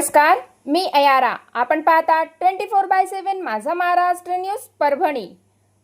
नमस्कार मी अयारा. आपण पाहता ट्वेंटी फोर बाय सेव्हन माझा महाराष्ट्र न्यूज परभणी.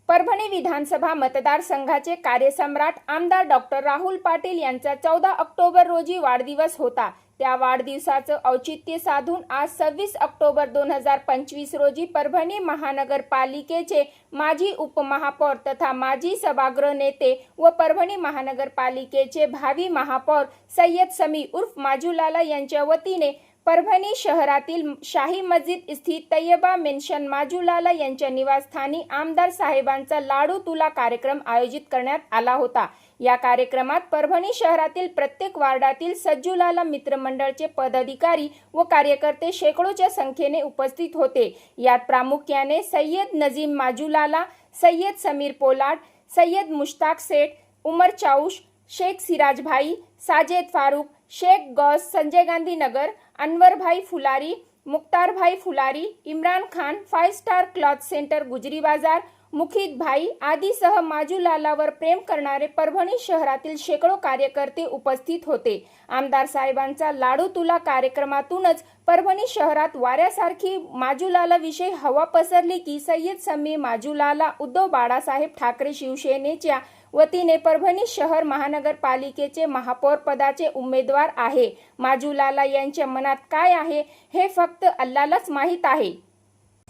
परभणी विधानसभा मतदारसंघाचे कार्यसम्राट आमदार डॉक्टर राहुल पाटील यांचा चौदा ऑक्टोबर रोजी वाढदिवस होता. त्या वाढदिवसाचं औचित्य साधून आज सव्वीस ऑक्टोबर दोन हजार पंचवीस रोजी परभणी महानगरपालिकेचे माजी उपमहापौर तथा माजी सभागृह नेते व परभणी महानगरपालिकेचे भावी महापौर सय्यद समी उर्फ माजूलाला यांच्या वतीने परभणी शहरातील शाही मस्जिद स्थित तय्यबा मेन्शन माजुलाला यांच्या निवासस्थानी आमदार साहेबांचा लाडू तुला कार्यक्रम आयोजित करण्यात आला होता. या कार्यक्रमात परभणी शहरातील प्रत्येक वार्डातील सज्जुलाला मित्रमंडळचे पदाधिकारी व कार्यकर्ते शेकडोच्या संख्येने उपस्थित होते. यात प्रामुख्याने Syed Najim Majulala Syed Sameer Polad Syed Mushtaq Seth Umar Chaush Shaikh Sirajbhai Sajed Farooq Shaikh Gaus Sanjay Gandhi Nagar Anwarbhai Phulari Mukhtarbhai Phulari Imran Khan five star cloth centre Gujri Bazar Mukhit bhai आदीसह माजूलालावर प्रेम करणारे परभणी शहरातील शेकडो कार्यकर्ते उपस्थित होते. आमदार साहेबांचा लाडू तुला कार्यक्रमातूनच परभणी शहरात वाऱ्यासारखी माजूलाला विषयी हवा पसरली की सय्यद समी माजूलाला उद्धव बाळासाहेब ठाकरे शिवसेनेच्या वतीने परभणी शहर महानगरपालिकेचे महापौर पदाचे उमेदवार आहे. माजूलाला यांच्या मनात काय आहे हे फक्त अल्लालाच माहीत आहे.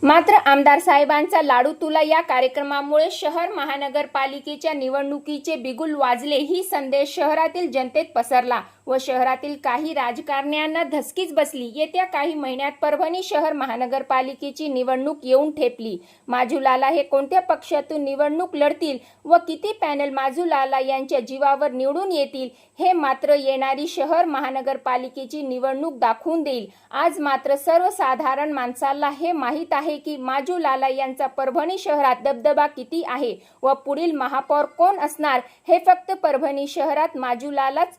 मात्र आमदार साहेबांचा लाडू तुला या कार्यक्रमामुळे शहर महानगरपालिकेच्या निवडणुकीचे बिगुल वाजले ही संदेश शहरातील जनतेत पसरला. व शहरातील काही राजकारण्यांना धसकीच बसली. येत्या काही महिन्यात परभणी शहर महानगरपालिकेची निवडणूक येऊन ठेपली. माजूलाला हे कोणत्या पक्षातून निवडणूक लढतील व किती पॅनल माजूलाला यांच्या जीवावर निवडून येतील हे मात्र येणारी शहर महानगरपालिकेची निवडणूक दाखवून देईल. आज मात्र सर्वसाधारण माणसाला हे माहीत आहे की माजूलाला यांचा परभणी शहरात दबदबा किती आहे व पुढील महापौर कोण असणार हे फक्त परभणी शहरात माजूलालाच